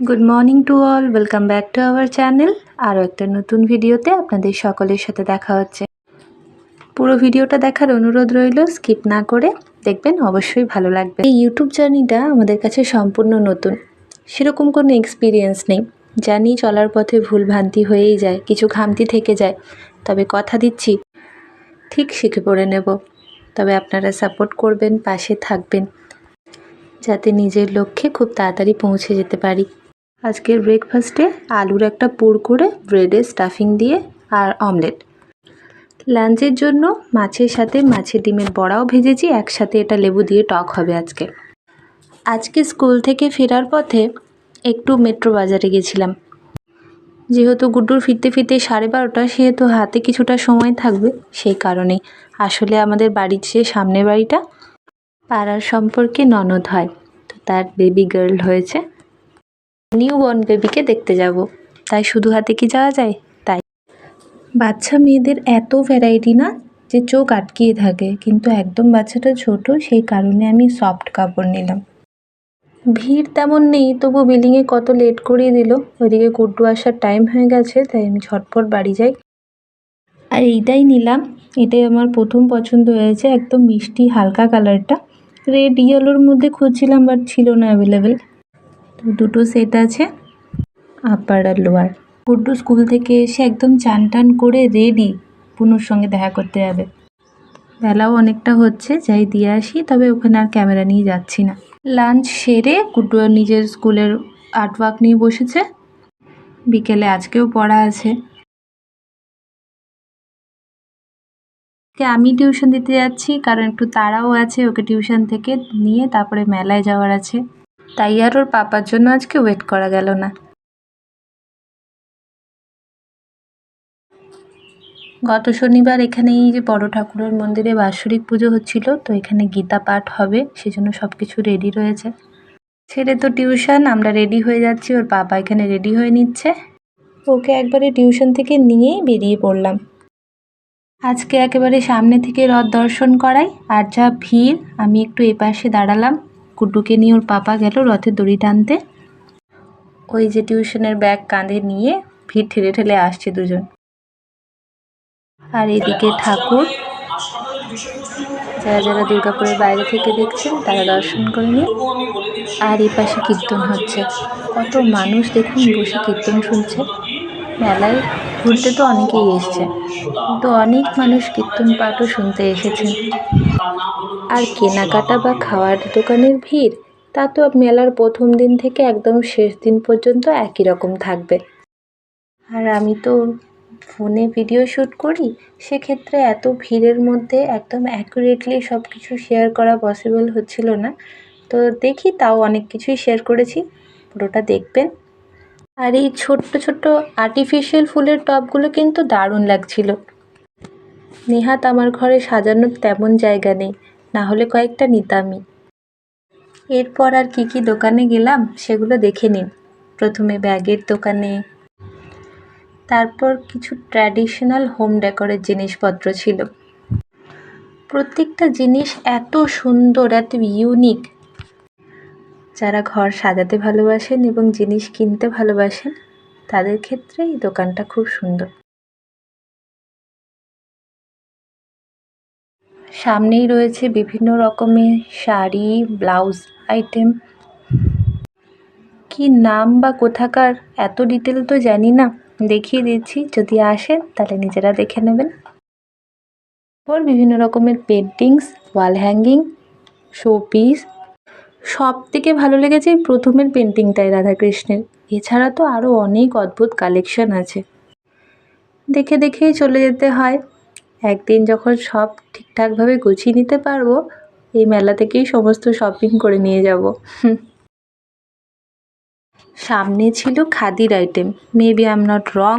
Good morning to all welcome back to our channel আরও একটা নতুন ভিডিওতে আপনাদের সকলের সাথে দেখা হচ্ছে। পুরো ভিডিওটা দেখার অনুরোধ রইল, স্কিপ না করে দেখবেন, অবশ্যই ভালো লাগবে। এই ইউটিউব জার্নিটা আমাদের কাছে সম্পূর্ণ নতুন। সেরকম কোনো এক্সপিরিয়েন্স নেই। জানি চলার পথে ভুল ভ্রান্তি হয়েই যায়, কিছু ঘামতি থেকে যায়। তবে কথা দিচ্ছি, ঠিক শিখে পড়ে নেব। তবে আপনারা সাপোর্ট করবেন, পাশে থাকবেন। যাতে নিজের লক্ষ্যে খুব তাড়াতাড়ি পৌঁছে যেতে পারি। আজকের ব্রেকফাস্টে আলুর একটা পুর করে ব্রেডে স্টাফিং দিয়ে আর অমলেট লাঞ্চের জন্য মাছের সাথে মাছের ডিমের বড়াও ভেজেছি, একসাথে এটা লেবু দিয়ে টক হবে আজকে। আজকে স্কুল থেকে ফেরার পথে একটু মেট্রো বাজারে গেছিলাম। যেহেতু গুড্ডুর ফিরতে ফিরতে সাড়ে বারোটা, সেহেতু হাতে কিছুটা সময় থাকবে, সেই কারণে আসলে আমাদের বাড়ির যে সামনের বাড়িটা, পাড়ার সম্পর্কে ননদ হয়, তো তার বেবি গার্ল হয়েছে। নিউ বর্ন বেবিকে দেখতে যাব। তাই শুধু হাতে কি যাওয়া যায়? তাই। বাচ্চা মেয়েদের এত ভ্যারাইটি না যে চোখ আটকিয়ে থাকে, কিন্তু একদম বাচ্চাটা ছোট, সেই কারণে আমি সফট কাপড় নিলাম। ভিড় তেমন নেই, তবু বিল্ডিংয়ে কত লেট করিয়ে দিল। ওইদিকে গুড্ডু আসার টাইম হয়ে গেছে, তাই আমি ঝটপট বাড়ি যাই। আর এইটাই নিলাম। এটাই আমার প্রথম পছন্দ হয়েছে, একদম মিষ্টি, হালকা কালারটা রেড ইয়েলোর মধ্যে খুঁজছিলাম বাট ছিল না অ্যাভেলেবেল তো দুটো সেট আছে আপার আর লোয়ার গুড্ডু স্কুল থেকে এসে একদম চান টান করে রেডি পুনুর সঙ্গে দেখা করতে যাবে। বেলাও অনেকটা হচ্ছে, যাই দিয়ে আসি, তবে ওখানে আর ক্যামেরা নিয়ে যাচ্ছি না। লাঞ্চ সেরে গুড্ডু নিজের স্কুলের আর্ট ওয়ার্ক নিয়ে বসেছে। বিকেলে আজকেও পড়া আছে। আমি টিউশন দিতে যাচ্ছি, কারণ একটু তাড়াও আছে, ওকে টিউশন থেকে নিয়ে তারপরে মেলায় যাওয়ার আছে। তাই আর ওর পাপার জন্য আজকে ওয়েট করা গেল না। গত শনিবার এখানে এই যে বড় ঠাকুরের মন্দিরে বাৎসরিক পুজো হচ্ছিল, তো এখানে গীতা পাঠ হবে, সেজন্য সব কিছু রেডি রয়েছে। ছেড়ে তো টিউশন আমরা রেডি হয়ে যাচ্ছি, ওর বাবা এখানে রেডি হয়ে নিচ্ছে। ওকে একবারে টিউশন থেকে নিয়েই বেরিয়ে পড়লাম। আজকে একেবারে সামনে থেকে রথ দর্শন করাই, আর যা ভিড়, আমি একটু এপাশে দাঁড়ালাম। কুটুকে নিয়ে ওর পাপা গেল রথের দড়ি টানতে। ওই যে টিউশনের ব্যাগ কাঁধে নিয়ে ভিড় ঠেলে ঠেলে আসছে দুজন। আর এদিকে ঠাকুর, যারা যারা দুর্গাপুরের বাইরে থেকে দেখছেন তারা দর্শন করে নিন। আর এই পাশে কীর্তন হচ্ছে। কত মানুষ দেখুন বসে কীর্তন শুনছে। মেলায় ঘুরতে তো অনেকেই এসছে। কিন্তু অনেক মানুষ কীর্তন পাঠও শুনতে এসেছেন আর কেনাকাটা বা খাওয়ার দোকানের ভিড়, তা তো মেলার প্রথম দিন থেকে একদম শেষ দিন পর্যন্ত একই রকম থাকবে। আর আমি তো ফোনে ভিডিও শ্যুট করি, সেক্ষেত্রে এত ভিড়ের মধ্যে একদম অ্যাকুরেটলি সব কিছু শেয়ার করা পসিবল হচ্ছিল না। তো দেখি তাও অনেক কিছুই শেয়ার করেছি, পুরোটা দেখবেন। আর এই ছোট্ট ছোট্ট আর্টিফিশিয়াল ফুলের টবগুলো কিন্তু দারুণ লাগছিল। নেহাত আমার ঘরে সাজানোর তেমন জায়গা নেই, না হলে কয়েকটা নিতামই। এরপর আর কি কি দোকানে গেলাম সেগুলো দেখে নিন। প্রথমে ব্যাগের দোকানে। তারপর কিছু ট্র্যাডিশনাল হোম ডেকোরের জিনিসপত্র ছিল। প্রত্যেকটা জিনিস এত সুন্দর, এত ইউনিক। যারা ঘর সাজাতে ভালোবাসেন এবং জিনিস কিনতে ভালোবাসেন, তাদের ক্ষেত্রে এই দোকানটা খুব সুন্দর। সামনেই রয়েছে বিভিন্ন রকমের শাড়ি, ব্লাউজ আইটেম। কি নাম বা কোথাকার এত ডিটেল তো জানি না। দেখিয়ে দিচ্ছি, যদি আসেন তাহলে নিজেরা দেখে নেবেন। ওর বিভিন্ন রকমের পেন্টিংস ওয়াল হ্যাঙ্গিং শোপিস সব থেকে ভালো লেগেছে প্রথমের পেন্টিংটাই রাধাকৃষ্ণের। এছাড়া তো আরও অনেক অদ্ভুত কালেকশন আছে। দেখে দেখেই চলে যেতে হয়। একদিন যখন সব ঠিকঠাকভাবে গুছিয়ে নিতে পারব, এই মেলা থেকেই সমস্ত শপিং করে নিয়ে যাব। সামনে ছিল খাদির item maybe I am not wrong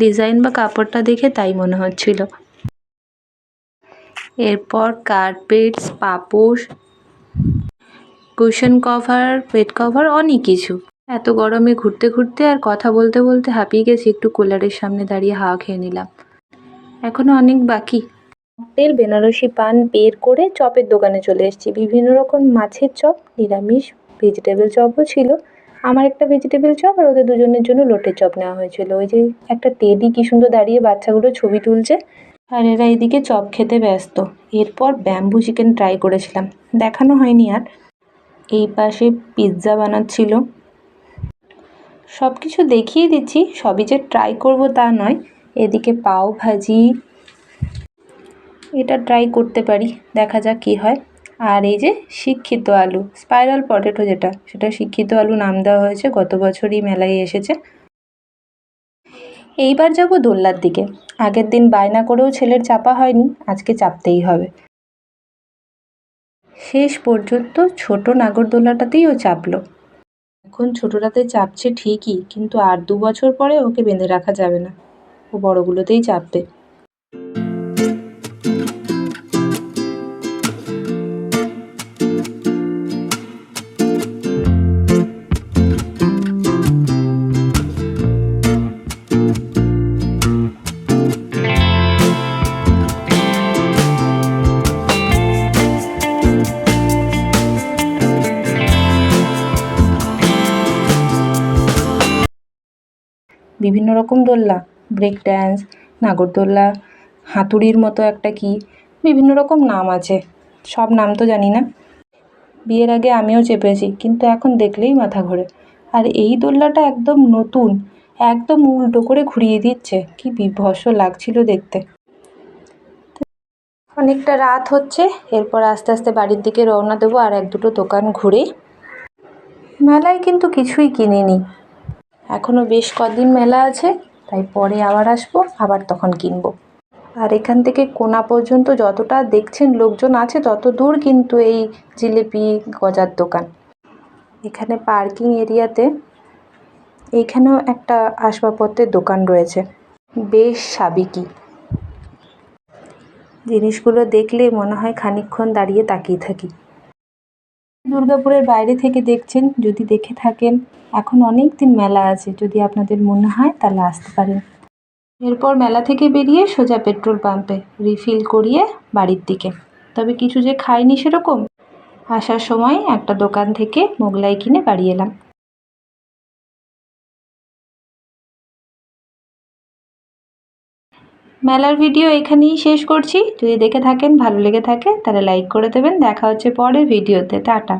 design বা কাপড়টা দেখে তাই মনে হচ্ছিল। এরপর কার্পেটস পাপোশ কুশন কভার পেট কভার অনেক কিছু। এত গরমে ঘুরতে ঘুরতে আর কথা বলতে বলতে হাঁপিয়ে গেছি, একটু কুলারের সামনে দাঁড়িয়ে হাওয়া খেয়ে নিলাম। এখনও অনেক বাকি। তেল বেনারসি পান বের করে চপের দোকানে চলে এসেছি। বিভিন্ন রকম মাছের চপ, নিরামিষ ভেজিটেবল চপও ছিল। আমার একটা ভেজিটেবল চপ আর ওদের দুজনের জন্য লোটের চপ নেওয়া হয়েছিল। ওই যে একটা টেডি কি সুন্দর দাঁড়িয়ে বাচ্চাগুলো ছবি তুলছে। আর এরা এদিকে চপ খেতে ব্যস্ত। এরপর ব্যাম্বু চিকেন ট্রাই করেছিলাম। দেখানো হয়নি আর। এই পাশে পিৎজা বানাচ্ছিল। সব কিছু দেখিয়ে দিচ্ছি। সবই যে ট্রাই করব তা নয়। এদিকে পাও ভাজি। এটা ট্রাই করতে পারি, দেখা যাক কী হয়। আর এই যে শিক্ষিত আলু স্পাইরাল পটেটো যেটা, সেটা শিক্ষিত আলু নাম দেওয়া হয়েছে, গত বছরই মেলায় এসেছে। এইবার যাব দোল্লার দিকে। আগের দিন বায়না করেও ছেলের চাপা হয়নি, আজকে চাপতেই হবে। শেষ পর্যন্ত ছোট নাগরদোলাটাতেই ও চাপলো। এখন ছোটটাতে চাপছে ঠিকই, কিন্তু আর দু বছর পরে ওকে বেঁধে রাখা যাবে না। ও বড়গুলোতেই চাপবে। বিভিন্ন রকম দোলনা। ব্রেক ড্যান্স নাগরদোল্লা, হাতুড়ির মতো একটা কি, বিভিন্ন রকম নাম আছে। সব নাম তো জানি না। বিয়ের আগে আমিও চেপেছি, কিন্তু এখন দেখলেই মাথা ঘোরে। আর এই দোলনাটা একদম নতুন, একদম উল্টো করে ঘুরিয়ে দিচ্ছে। কি বিভৎস লাগছিল দেখতে। অনেকটা রাত হচ্ছে, এরপর আস্তে আস্তে বাড়ির দিকে রওনা দেবো আর এক দুটো দোকান ঘুরে। মেলায় কিন্তু কিছুই কিনিনি। এখনও বেশ কদিন মেলা আছে। তাই পরে আবার আসব, আবার তখন কিনবো। আর এখান থেকে কোনা পর্যন্ত যতটা দেখছেন লোকজন আছে, তত দূর কিন্তু এই জিলিপি গজার দোকান। এখানে পার্কিং এরিয়াতে এইখানেও একটা আসবাবপত্রের দোকান রয়েছে। বেশ সাবিকি। জিনিসগুলো দেখলে মনে হয় খানিকক্ষণ দাঁড়িয়ে তাকিয়ে থাকি। দুর্গাপুরের বাইরে থেকে দেখছেন, যদি দেখে থাকেন। এখন অনেক দিন মেলা আছে, যদি আপনাদের মনে হয় তাহলে আসতে পারেন। এরপর মেলা থেকে বেরিয়ে সোজা পেট্রোল পাম্পে রিফিল করিয়ে বাড়ির দিকে। তবে কিছু যে খাইনি সেরকম? আসার সময় একটা দোকান থেকে মোগলাই কিনে বাড়ি এলাম। মেলার ভিডিও এখানেই শেষ করছি। যদি দেখে থাকেন, ভালো লেগে থাকে, তাহলে লাইক করে দেবেন। দেখা হচ্ছে পরের ভিডিওতে। টাটা।